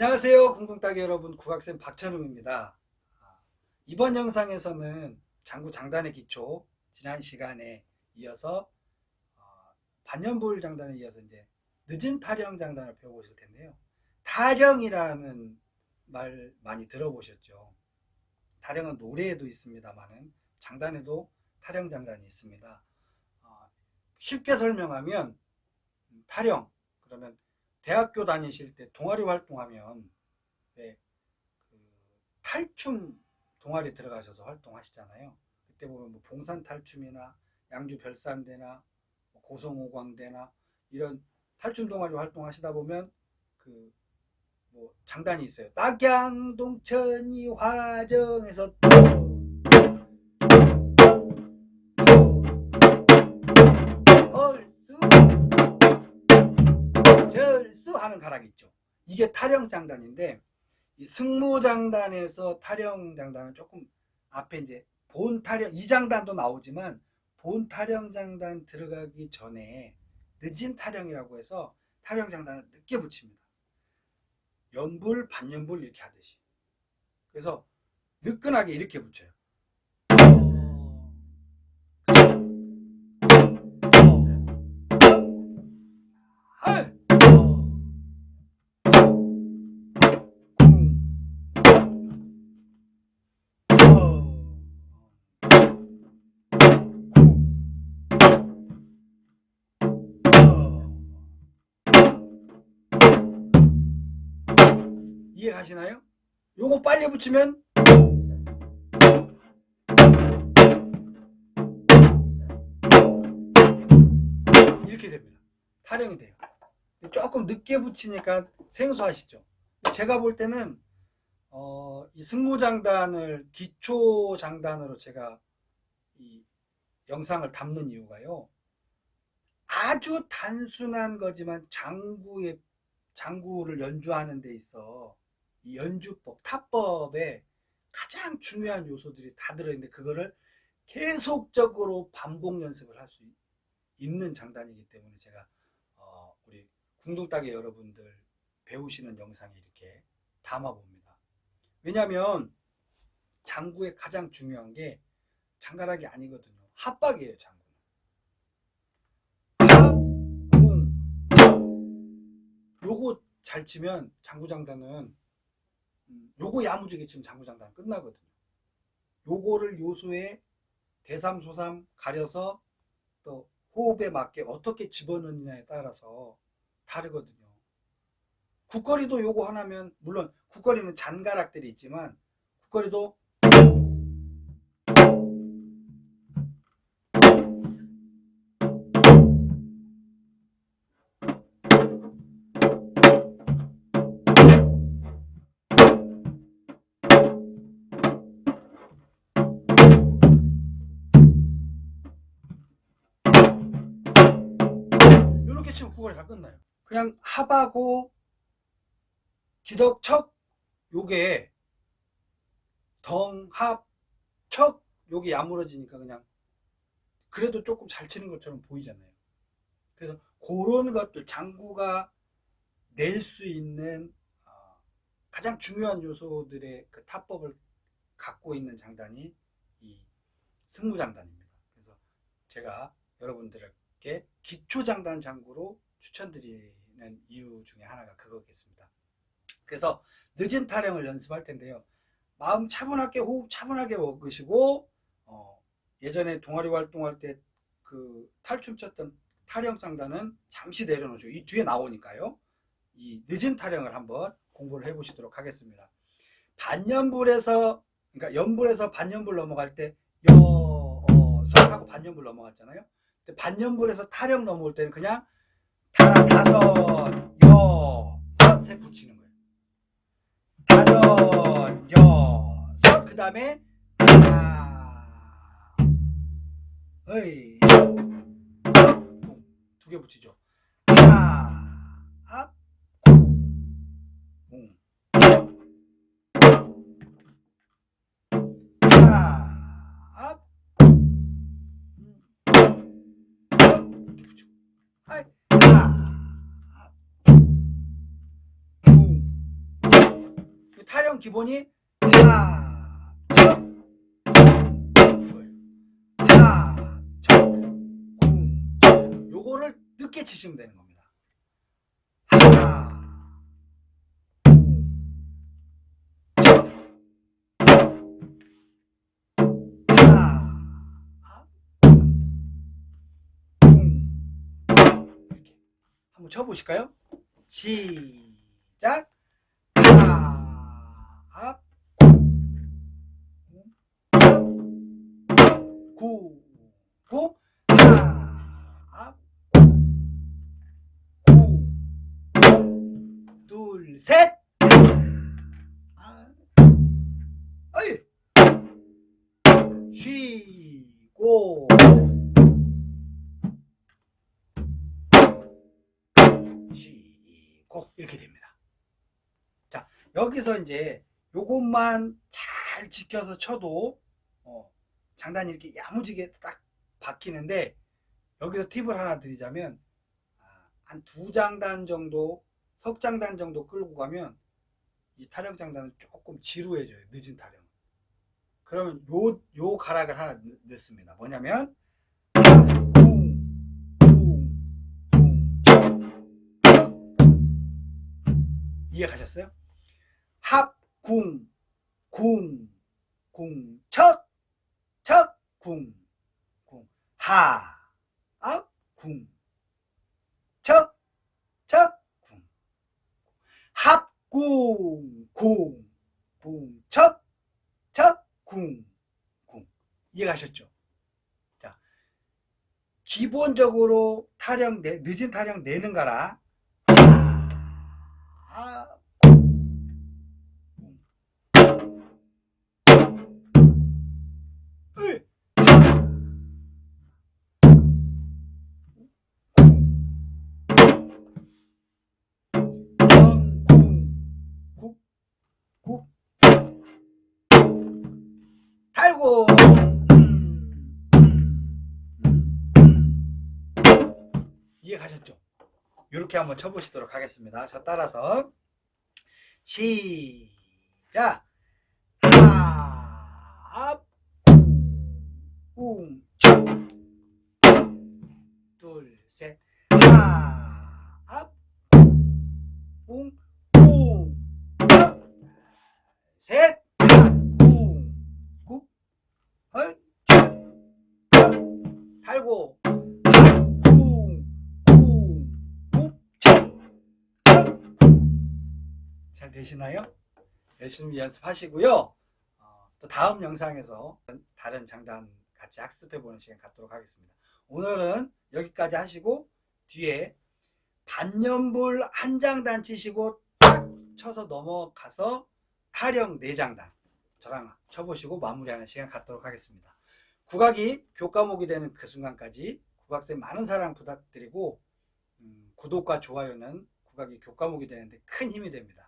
안녕하세요. 궁둥따기 여러분, 국악쌤 박찬웅입니다. 아, 이번 영상에서는 장구 장단의 기초, 지난 시간에 이어서 어, 반연불 장단에 이어서 이제 늦은 타령 장단을 배워보실 텐데요. 타령이라는 말 많이 들어보셨죠? 타령은 노래에도 있습니다만은 장단에도 타령 장단이 있습니다. 어, 쉽게 설명하면 음, 타령 그러면 대학교 다니실 때 동아리 활동하면 왜그 탈춤 동아리 들어가셔서 활동하시잖아요. 그때 보면 뭐 봉산 탈춤이나 양주 별산대나 뭐 고성오광대나 이런 탈춤 동아리 활동하시다 보면 그 뭐 장단이 있어요. 낙양동천이 화정에서 하는 가락이 있죠. 이게 타령 장단인데 이 승무 장단에서 타령 장단은 조금 앞에 이제 본 타령 이 장단도 나오지만 본 타령 장단 들어가기 전에 늦은 타령이라고 해서 타령 장단을 늦게 붙입니다. 연불 반연불 이렇게 하듯이. 그래서 느끈하게 이렇게 붙여요. 이해 가시나요? 요거 빨리 붙이면 이렇게 됩니다. 타령이 돼요. 조금 늦게 붙이니까 생소하시죠? 제가 볼 때는 어, 이 승무장단을 기초 장단으로 제가 이 영상을 담는 이유가요. 아주 단순한 거지만 장구의 장구를 연주하는 데 있어 이 연주법, 타법에 가장 중요한 요소들이 다 들어있는데 그거를 계속적으로 반복 연습을 할 수 있는 장단이기 때문에 제가 어, 우리 궁둥따기 여러분들 배우시는 영상에 이렇게 담아봅니다. 왜냐하면 장구의 가장 중요한 게 장가락이 아니거든요. 합박이에요, 장구는. 합, 궁, 적. 요거 잘 치면 장구장단은 음, 요거 야무지게 치면 장구장단 끝나거든요. 요거를 요소에 대삼 소삼 가려서 또 호흡에 맞게 어떻게 집어넣느냐에 따라서 다르거든요. 국거리도 요거 하나면 물론 국거리는 잔가락들이 있지만 국거리도 이렇게 치면 국거리 다 끝나요. 그냥 합하고 기덕척 요게 덩합척 요게 야무러지니까 그냥 그래도 조금 잘 치는 것처럼 보이잖아요. 그래서 그런 것들 장구가 낼 수 있는 어, 가장 중요한 요소들의 그 타법을 갖고 있는 장단이 이 승무장단입니다. 그래서 제가 여러분들에 게 기초장단 장구로 추천드리는 이유 중에 하나가 그거겠습니다. 그래서 늦은 타령을 연습할 텐데요. 마음 차분하게 호흡 차분하게 먹으시고 어, 예전에 동아리 활동할 때 그 탈춤 췄던 타령 장단은 잠시 내려놓죠. 이 뒤에 나오니까요. 이 늦은 타령을 한번 공부를 해보시도록 하겠습니다. 반연불에서 그러니까 연불에서 반연불 넘어갈 때 여, 어, 서 하고 반연불 넘어갔잖아요. 반연불에서 타령 넘어올 때는 그냥 다나 다섯 여, 섯에 붙이는 거예요. 다섯 여, 섯 그 다음에 하나, 어이, 두 개 붙이죠. 타령 기본이 하나, 첫. 하나, 첫, 궁, 첫. 요거를 늦게 치시면 되는 겁니다. 하나, 쳐보실까요? 시작. 여기서 이제 요것만 잘 지켜서 쳐도 어, 장단이 이렇게 야무지게 딱 박히는데 여기서 팁을 하나 드리자면 아, 한두 장단 정도 석 장단 정도 끌고 가면 이 타령 장단은 조금 지루해져요 늦은 타령 그러면 요, 요 가락을 하나 넣- 넣습니다 뭐냐면. 이해 가셨어요? 합, 궁, 궁, 궁, 척, 척, 궁, 궁, 하, 앞, 궁, 척, 척, 궁, 합, 궁, 궁, 궁, 척, 척, 궁, 궁. 이해가셨죠? 자, 기본적으로 타령, 내, 늦은 타령 내는 거라. 하, 달고. 음, 음, 음. 이해 가셨죠? 이렇게 한번 쳐보시도록 하겠습니다. 저 따라서 시작. 되시나요? 열심히 연습하시고요. 어, 또 다음 영상에서 다른 장단 같이 학습해 보는 시간 갖도록 하겠습니다. 오늘은 여기까지 하시고 뒤에 반년불 한 장단 치시고 딱 쳐서 넘어가서 타령 네 장단 저랑 쳐보시고 마무리하는 시간 갖도록 하겠습니다. 국악이 교과목이 되는 그 순간까지 국악생 많은 사랑 부탁드리고 음, 구독과 좋아요는 국악이 교과목이 되는데 큰 힘이 됩니다.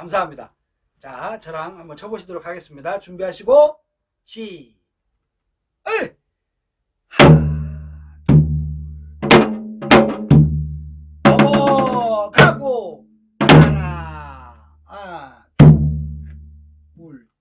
감사합니다. 자, 저랑 한번 쳐보시도록 하겠습니다. 준비하시고, 시, 을! 넘어가고, 하나, 아, 둘, 셋,